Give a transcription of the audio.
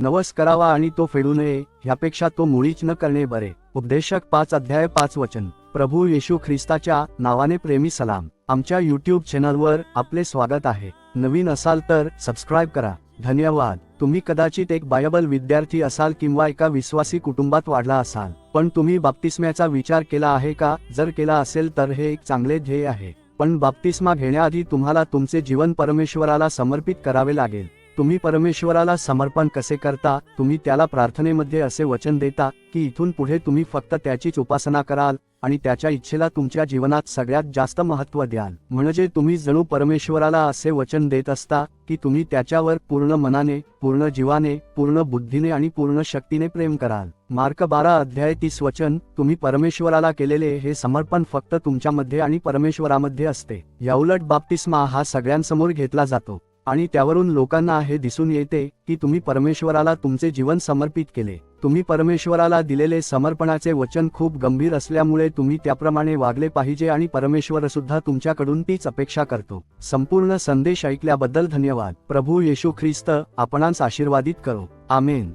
नवस करावा आणि तो फेडू नये ह्यापेक्षा तो मुळीच न करणे बरे. उपदेशक पाच अध्याय पाच वचन. प्रभू येशू ख्रिस्ताच्या नावाने प्रेमी सलाम. आमच्या युट्यूब चॅनलवर आपले स्वागत आहे. नवीन असाल तर सबस्क्राईब करा. धन्यवाद. तुम्ही कदाचित एक बायबल विद्यार्थी असाल किंवा एका विश्वासी कुटुंबात वाढला असाल. पण तुम्ही बाप्तिस्म्याचा विचार केला आहे का? जर केला असेल तर हे एक चांगले ध्येय आहे. पण बाप्तिस्मा घेण्याआधी तुम्हाला तुमचे जीवन परमेश्वराला समर्पित करावे लागेल. तुम्ही परमेश्वराला समर्पण कसे करता तुम्ही त्याला प्रार्थनेमध्ये असे वचन देता की इथून पुढे तुम्ही फक्त त्याचीच उपासना कराल आणि त्याच्या इच्छेला तुमच्या जीवनात सगळ्यात जास्त महत्त्व द्याल. म्हणजे तुम्ही जणू परमेश्वराला असे वचन देत असता की तुम्ही त्याच्यावर पूर्ण मनाने पूर्ण जीवाने पूर्ण बुद्धीने आणि पूर्ण शक्तीने प्रेम कराल. मार्क बारा अध्याय तीस वचन तुम्ही परमेश्वराला केलेले हे समर्पण फक्त तुमच्यामध्ये आणि परमेश्वरामध्ये असते. याउलट बाप्तिस्मा हा सगळ्यांसमोर घेतला जातो. आणि त्यावरून लोकांना हे दिसून येते की तुम्ही परमेश्वराला तुमचे जीवन समर्पित केले. तुम्ही परमेश्वराला दिलेले समर्पणाचे वचन खूप गंभीर असल्यामुळे तुम्ही त्याप्रमाणे वागले पाहिजे आणि परमेश्वर सुद्धा तुमच्याकडून तीच अपेक्षा करतो. संपूर्ण संदेश ऐकल्याबद्दल धन्यवाद. प्रभू येशू ख्रिस्त आपणांस आशीर्वादित करो. आमेन.